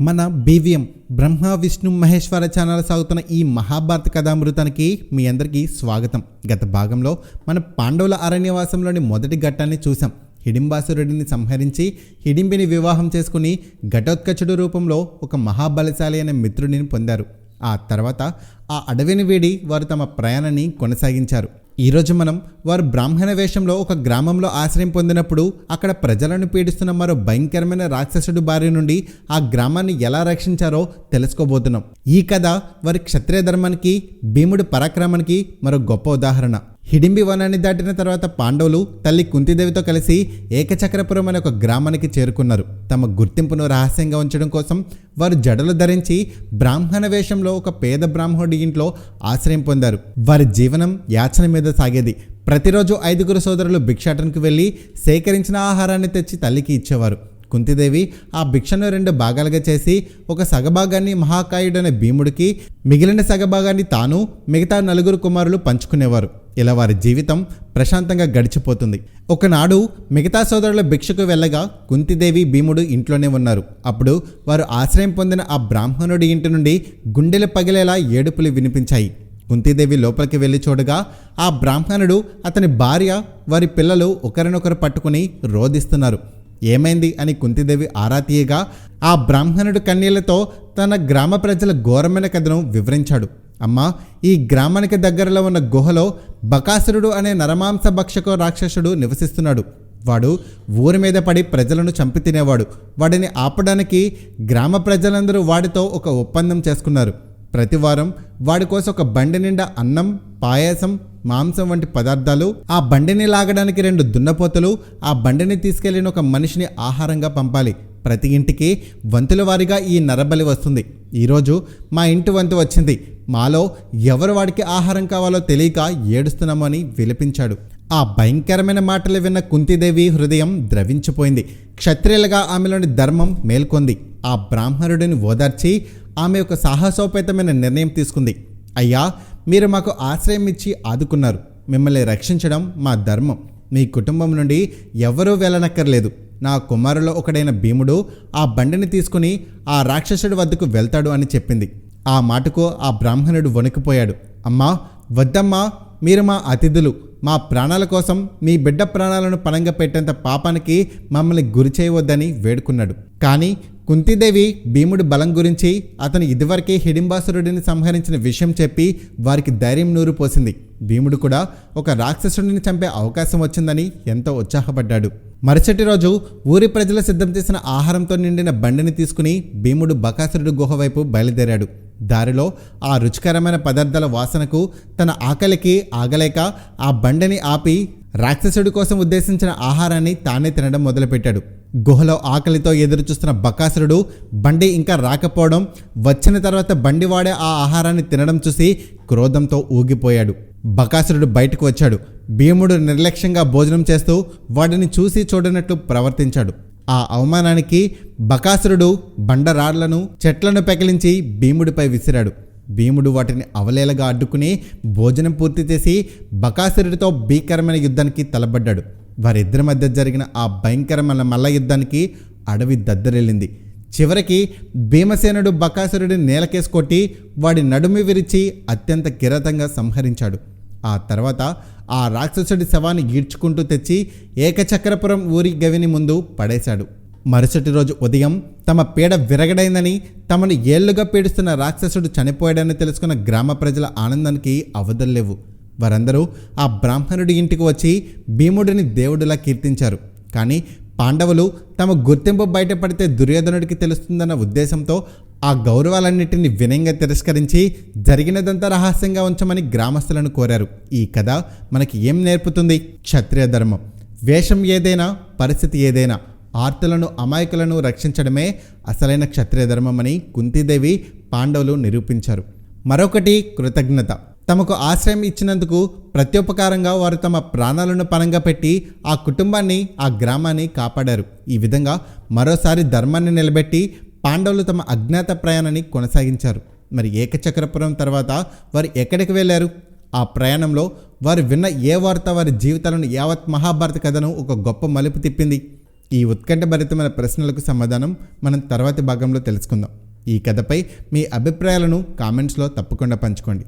మన BVM Brahma Vishnu Maheshwara channel సాగుతున్న ఈ మహాభారత కథామృతానికి మీ అందరికీ స్వాగతం. గత భాగంలో మన పాండవుల అరణ్యవాసంలోని మొదటి ఘట్టాన్ని చూసాం హిడింబాసురుడిని సంహరించి హిడింబిని వివాహం చేసుకుని ఘటోత్కచుడు రూపంలో ఒక మహాబలశాలి అనే మిత్రుడిని పొందారు. ఆ తర్వాత ఆ అడవిని వీడి వారు తమ ప్రయాణాన్ని కొనసాగించారు. ఈరోజు మనం వారు బ్రాహ్మణ వేషంలో ఒక గ్రామంలో ఆశ్రయం పొందినప్పుడు అక్కడ ప్రజలను పీడిస్తున్న మరో భయంకరమైన రాక్షసుడి బారి నుండి ఆ గ్రామాన్ని ఎలా రక్షించారో తెలుసుకోబోతున్నాం. ఈ కథ వారి క్షత్రియ ధర్మానికి భీముడి పరాక్రమానికి మరో గొప్ప ఉదాహరణ. హిడింబి వనాన్ని దాటిన తర్వాత పాండవులు తల్లి కుంతిదేవితో కలిసి ఏకచక్రపురం అనే ఒక గ్రామానికి చేరుకున్నారు. తమ గుర్తింపును రహస్యంగా ఉంచడం కోసం వారు జడలు ధరించి బ్రాహ్మణ వేషంలో ఒక పేద బ్రాహ్మణుడి ఇంట్లో ఆశ్రయం పొందారు. వారి జీవనం యాచన మీద సాగేది. ప్రతిరోజు ఐదుగురు సోదరులు భిక్షాటనకు వెళ్ళి సేకరించిన ఆహారాన్ని తెచ్చి తల్లికి ఇచ్చేవారు. కుంతిదేవి ఆ భిక్షను రెండు భాగాలుగా చేసి ఒక సగభాగాన్ని మహాకాయుడనే భీముడికి మిగిలిన సగభాగాన్ని తాను మిగతా నలుగురు కుమారులు పంచుకునేవారు. ఇలా వారి జీవితం ప్రశాంతంగా గడిచిపోతుంది. ఒకనాడు మిగతా సోదరుల భిక్షకు వెళ్ళగా కుంతిదేవి భీముడు ఇంట్లోనే ఉన్నారు. అప్పుడు వారు ఆశ్రయం పొందిన ఆ బ్రాహ్మణుడి ఇంటి నుండి గుండెలు పగిలేలా ఏడుపులు వినిపించాయి. కుంతీదేవి లోపలికి వెళ్ళి చూడగా ఆ బ్రాహ్మణుడు అతని భార్య వారి పిల్లలు ఒకరినొకరు పట్టుకుని రోధిస్తున్నారు. ఏమైంది అని కుంతిదేవి ఆరా తీయగా ఆ బ్రాహ్మణుడు కన్నీళ్ళతో తన గ్రామ ప్రజల ఘోరమైన కథను వివరించాడు. అమ్మా ఈ గ్రామానికి దగ్గరలో ఉన్న గుహలో బకాసురుడు అనే నరమాంస భక్షక రాక్షసుడు నివసిస్తున్నాడు. వాడు ఊరి మీద పడి ప్రజలను చంపి తినేవాడు. వాడిని ఆపడానికి గ్రామ ప్రజలందరూ వాడితో ఒక ఒప్పందం చేసుకున్నారు. ప్రతి వారం వాడి కోసం ఒక బండి నిండా అన్నం పాయాసం మాంసం వంటి పదార్థాలు ఆ బండిని లాగడానికి రెండు దున్నపోతలు ఆ బండిని తీసుకెళ్ళిన ఒక మనిషిని ఆహారంగా పంపాలి. ప్రతి ఇంటికి వంతుల వారిగా ఈ నరబలి వస్తుంది. ఈరోజు మా ఇంటి వంతు వచ్చింది. మాలో ఎవరు వాడికి ఆహారం కావాలో తెలియక ఏడుస్తున్నామని విలపించాడు. ఆ భయంకరమైన మాటలు విన్న కుంతిదేవి హృదయం ద్రవించిపోయింది. క్షత్రియులుగా ఆమెలోని ధర్మం మేల్కొంది. ఆ బ్రాహ్మణుడిని ఓదార్చి ఆమె ఒక సాహసోపేతమైన నిర్ణయం తీసుకుంది. అయ్యా మీరు మాకు ఆశ్రయం ఇచ్చి ఆదుకున్నారు. మిమ్మల్ని రక్షించడం మా ధర్మం. మీ కుటుంబం నుండి ఎవరూ వెళ్ళనక్కర్లేదు. నా కుమారులో ఒకడైన భీముడు ఆ బండిని తీసుకుని ఆ రాక్షసుడి వద్దకు వెళ్తాడు అని చెప్పింది. ఆ మాటకు ఆ బ్రాహ్మణుడు వణికిపోయాడు. అమ్మా వద్దమ్మా మీరు మా అతిథులు. మా ప్రాణాల కోసం మీ బిడ్డ ప్రాణాలను పణంగా పెట్టేంత పాపానికి మమ్మల్ని గురి చేయవద్దని వేడుకున్నాడు. కానీ కుంతిదేవి భీముడి బలం గురించి అతను ఇదివరకే హిడింబాసురుడిని సంహరించిన విషయం చెప్పి వారికి ధైర్యం నూరు పోసింది. భీముడు కూడా ఒక రాక్షసుడిని చంపే అవకాశం వచ్చిందని ఎంతో ఉత్సాహపడ్డాడు. మరుసటి రోజు ఊరి ప్రజలు సిద్ధం చేసిన ఆహారంతో నిండిన బండిని తీసుకుని భీముడు బకాసురుడు గుహ వైపు బయలుదేరాడు. దారిలో ఆ రుచికరమైన పదార్థాల వాసనకు తన ఆకలికి ఆగలేక ఆ బండిని ఆపి రాక్షసుడి కోసం ఉద్దేశించిన ఆహారాన్ని తానే తినడం మొదలుపెట్టాడు. గుహలో ఆకలితో ఎదురుచూస్తున్న బకాసురుడు బండి ఇంకా రాకపోవడం వచ్చిన తర్వాత బండి వాడే ఆ ఆహారాన్ని తినడం చూసి క్రోధంతో ఊగిపోయాడు. బకాసురుడు బయటకు వచ్చాడు. భీముడు నిర్లక్ష్యంగా భోజనం చేస్తూ వాడిని చూసి చూడనట్లు ప్రవర్తించాడు. ఆ అవమానానికి బకాసురుడు బండరాళ్ళను చెట్లను పెకిలించి భీముడిపై విసిరాడు. భీముడు వాటిని అవలేలగా అడ్డుకుని భోజనం పూర్తి చేసి బకాసురుడితో భీకరమైన యుద్ధానికి తలబడ్డాడు. వారిద్దరి మధ్య జరిగిన ఆ భయంకరమైన మల్ల యుద్ధానికి అడవి దద్దరెళ్ళింది. చివరికి భీమసేనుడు బకాసురుడిని నేలకేసి కొట్టి వాడి నడుమి విరిచి అత్యంత కిరతంగా సంహరించాడు. ఆ తర్వాత ఆ రాక్షసుడి శవాన్ని ఈడ్చుకుంటూ తెచ్చి ఏకచక్రపురం ఊరి గవిని ముందు పడేశాడు. మరుసటి రోజు ఉదయం తమ పీడ విరగడైందని తమను ఏళ్ళుగా పీడిస్తున్న రాక్షసుడు చనిపోయాడని తెలుసుకున్న గ్రామ ప్రజల ఆనందానికి అవధుల్లేవు వారందరూ ఆ బ్రాహ్మణుడి ఇంటికి వచ్చి భీముడిని దేవుడిలా కీర్తించారు. కానీ పాండవులు తమ గుర్తింపు బయటపడితే దుర్యోధనుడికి తెలుస్తుందన్న ఉద్దేశంతో ఆ గౌరవాలన్నింటినీ వినయంగా తిరస్కరించి జరిగినదంతా రహస్యంగా ఉంచమని గ్రామస్తులను కోరారు. ఈ కథ మనకి ఏం నేర్పుతుంది? క్షత్రియ ధర్మం. వేషం ఏదైనా పరిస్థితి ఏదైనా ఆర్తులను అమాయకులను రక్షించడమే అసలైన క్షత్రియ ధర్మం అని కుంతీదేవి పాండవులు నిరూపించారు. మరొకటి కృతజ్ఞత. తమకు ఆశ్రయం ఇచ్చినందుకు ప్రత్యుపకారంగా వారు తమ ప్రాణాలను పనంగా పెట్టి ఆ కుటుంబాన్ని ఆ గ్రామాన్ని కాపాడారు. ఈ విధంగా మరోసారి ధర్మాన్ని నిలబెట్టి పాండవులు తమ అజ్ఞాత ప్రయాణాన్ని కొనసాగించారు. మరి ఏకచక్రపురం తర్వాత వారు ఎక్కడికి వెళ్ళారు? ఆ ప్రయాణంలో వారు విన్న ఏ వార్త వారి జీవితాలను యావత్ మహాభారత కథను ఒక గొప్ప మలుపు తిప్పింది? ఈ ఉత్కంఠభరితమైన ప్రశ్నలకు సమాధానం మనం తర్వాతి భాగంలో తెలుసుకుందాం. ఈ కథపై మీ అభిప్రాయాలను కామెంట్స్లో తప్పకుండా పంచుకోండి.